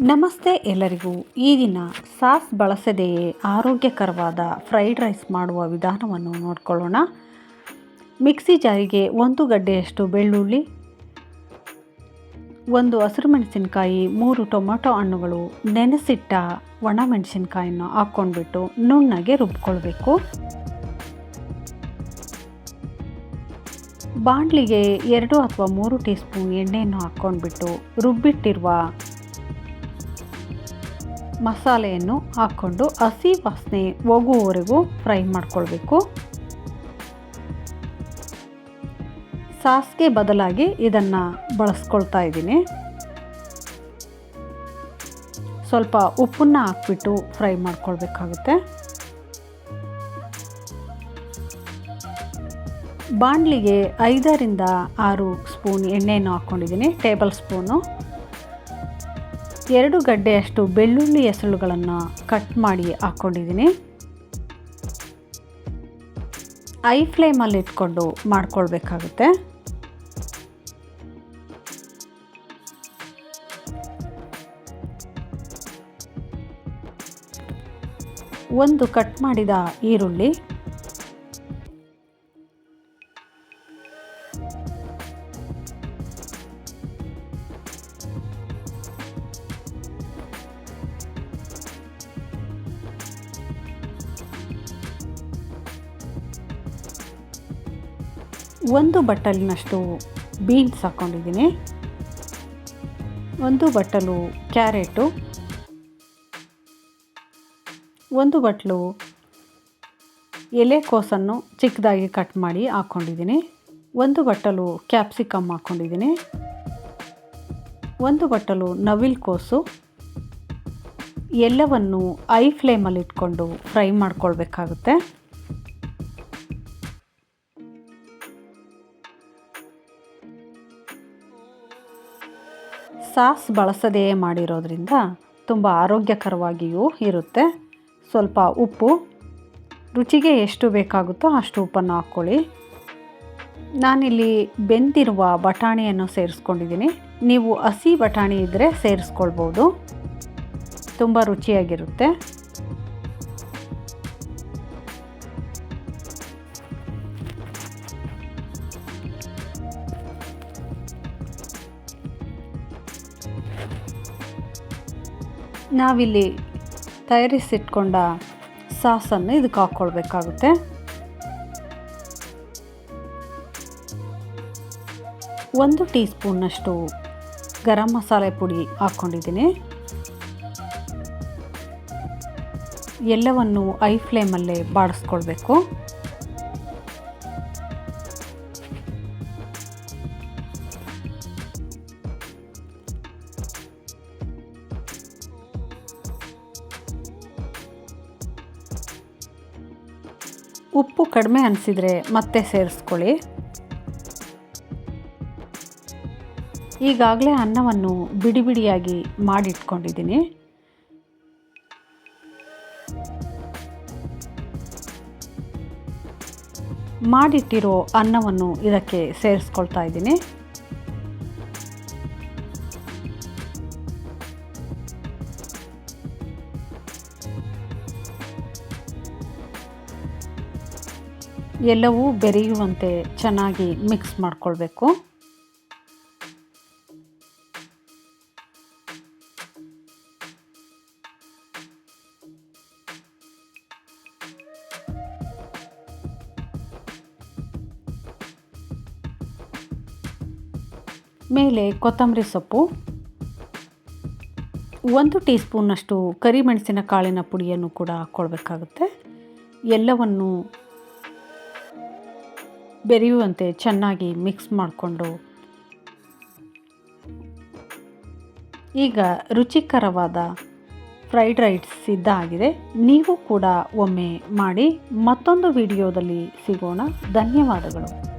ನಮಸ್ತೆ ಎಲ್ಲರಿಗೂ. ಈ ದಿನ ಸಾಸ್ ಬಳಸದೆಯೇ ಆರೋಗ್ಯಕರವಾದ ಫ್ರೈಡ್ ರೈಸ್ ಮಾಡುವ ವಿಧಾನವನ್ನು ನೋಡ್ಕೊಳ್ಳೋಣ. ಮಿಕ್ಸಿ ಜಾರಿಗೆ ಒಂದು ಗಡ್ಡೆಯಷ್ಟು ಬೆಳ್ಳುಳ್ಳಿ, ಒಂದು ಹಸಿರು ಮೆಣಸಿನಕಾಯಿ, ಮೂರು ಟೊಮೊಟೊ ಹಣ್ಣುಗಳು, ನೆನೆಸಿಟ್ಟ ಒಣ ಮೆಣಸಿನ್ಕಾಯನ್ನು ಹಾಕ್ಕೊಂಡ್ಬಿಟ್ಟು ನುಣ್ಣಗೆ ರುಬ್ಕೊಳ್ಬೇಕು. ಬಾಣಲಿಗೆ ಎರಡು ಅಥವಾ ಮೂರು ಟೀ ಸ್ಪೂನ್ ಎಣ್ಣೆಯನ್ನು ಹಾಕ್ಕೊಂಡ್ಬಿಟ್ಟು ರುಬ್ಬಿಟ್ಟಿರುವ ಮಸಾಲೆಯನ್ನು ಹಾಕ್ಕೊಂಡು ಹಸಿ ವಾಸನೆ ಹೋಗುವವರೆಗೂ ಫ್ರೈ ಮಾಡ್ಕೊಳ್ಬೇಕು. ಸಾಸ್ಗೆ ಬದಲಾಗಿ ಇದನ್ನು ಬಳಸ್ಕೊಳ್ತಾ ಇದ್ದೀನಿ. ಸ್ವಲ್ಪ ಉಪ್ಪನ್ನು ಹಾಕ್ಬಿಟ್ಟು ಫ್ರೈ ಮಾಡ್ಕೊಳ್ಬೇಕಾಗುತ್ತೆ. ಬಾಣಲಿಗೆ ಐದರಿಂದ ಆರು ಸ್ಪೂನ್ ಎಣ್ಣೆಯನ್ನು ಹಾಕ್ಕೊಂಡಿದ್ದೀನಿ, ಟೇಬಲ್ ಸ್ಪೂನು. ಎರಡು ಗಡ್ಡೆಯಷ್ಟು ಬೆಳ್ಳುಳ್ಳಿ ಹೆಸರುಗಳನ್ನು ಕಟ್ ಮಾಡಿ ಹಾಕ್ಕೊಂಡಿದ್ದೀನಿ ಐ ಫ್ಲೇಮಲ್ಲಿ ಇಟ್ಕೊಂಡು ಮಾಡ್ಕೊಳ್ಬೇಕಾಗುತ್ತೆ. ಒಂದು ಕಟ್ ಮಾಡಿದ ಈರುಳ್ಳಿ ಒಂದು ಬಟ್ಟಲಿನಷ್ಟು ಬೀನ್ಸ್ ಹಾಕ್ಕೊಂಡಿದ್ದೀನಿ ಒಂದು ಬಟ್ಟಲು ಕ್ಯಾರೆಟು. ಒಂದು ಬಟ್ಲು ಎಲೆಕೋಸನ್ನು ಚಿಕ್ಕದಾಗಿ ಕಟ್ ಮಾಡಿ ಹಾಕ್ಕೊಂಡಿದ್ದೀನಿ ಒಂದು ಬಟ್ಟಲು ಕ್ಯಾಪ್ಸಿಕಮ್ ಹಾಕ್ಕೊಂಡಿದ್ದೀನಿ ಒಂದು ಬಟ್ಟಲು ನವಿಲ್ ಕೋಸು. ಎಲ್ಲವನ್ನು ಐ ಫ್ಲೇಮಲ್ಲಿ ಇಟ್ಕೊಂಡು ಫ್ರೈ ಮಾಡ್ಕೊಳ್ಬೇಕಾಗುತ್ತೆ. ಸಾಸ್ ಬಳಸದೇ ಮಾಡಿರೋದ್ರಿಂದ ತುಂಬ ಆರೋಗ್ಯಕರವಾಗಿಯೂ ಇರುತ್ತೆ. ಸ್ವಲ್ಪ ಉಪ್ಪು, ರುಚಿಗೆ ಎಷ್ಟು ಬೇಕಾಗುತ್ತೋ ಅಷ್ಟು ಉಪ್ಪನ್ನು ಹಾಕ್ಕೊಳ್ಳಿ. ನಾನಿಲ್ಲಿ ಬೆಂದಿರುವ ಬಟಾಣಿಯನ್ನು ಸೇರಿಸ್ಕೊಂಡಿದ್ದೀನಿ. ನೀವು ಹಸಿ ಬಟಾಣಿ ಇದ್ದರೆ ಸೇರಿಸ್ಕೊಳ್ಬೋದು. ತುಂಬ ರುಚಿಯಾಗಿರುತ್ತೆ. ನಾವಿಲ್ಲಿ ತಯಾರಿಸಿಟ್ಕೊಂಡ ಸಾಸನ್ನು ಇದಕ್ಕೆ ಹಾಕ್ಕೊಳ್ಬೇಕಾಗುತ್ತೆ. ಒಂದು ಟೀ ಸ್ಪೂನ್ನಷ್ಟು ಗರಂ ಮಸಾಲೆ ಪುಡಿ ಹಾಕ್ಕೊಂಡಿದ್ದೀನಿ. ಎಲ್ಲವನ್ನು ಐ ಫ್ಲೇಮಲ್ಲೇ ಬಾಡಿಸ್ಕೊಳ್ಬೇಕು. ಉಪ್ಪು ಕಡಿಮೆ ಅನಿಸಿದರೆ ಮತ್ತೆ ಸೇರಿಸ್ಕೊಳ್ಳಿ. ಈಗಾಗಲೇ ಅನ್ನವನ್ನು ಬಿಡಿ ಬಿಡಿಯಾಗಿ ಮಾಡಿಟ್ಕೊಂಡಿದ್ದೀನಿ. ಮಾಡಿಟ್ಟಿರೋ ಅನ್ನವನ್ನು ಇದಕ್ಕೆ ಸೇರಿಸ್ಕೊಳ್ತಾ ಇದ್ದೀನಿ. ಎಲ್ಲವೂ ಬೆರೆಯುವಂತೆ ಚೆನ್ನಾಗಿ ಮಿಕ್ಸ್ ಮಾಡಿಕೊಳ್ಬೇಕು. ಮೇಲೆ ಕೊತ್ತಂಬರಿ ಸೊಪ್ಪು, ಒಂದು ಟೀ ಸ್ಪೂನ್ನಷ್ಟು ಕರಿಮೆಣಸಿನ ಕಾಳಿನ ಪುಡಿಯನ್ನು ಕೂಡ ಹಾಕ್ಕೊಳ್ಬೇಕಾಗುತ್ತೆ. ಎಲ್ಲವನ್ನು ಬೆರೆಯುವಂತೆ ಚೆನ್ನಾಗಿ ಮಿಕ್ಸ್ ಮಾಡಿಕೊಂಡು. ಈಗ ರುಚಿಕರವಾದ ಫ್ರೈಡ್ ರೈಸ್ ಸಿದ್ಧ ಆಗಿದೆ. ನೀವು ಕೂಡ ಒಮ್ಮೆ ಮಾಡಿ ಮತ್ತೊಂದು ವಿಡಿಯೋದಲ್ಲಿ ಸಿಗೋಣ. ಧನ್ಯವಾದಗಳು.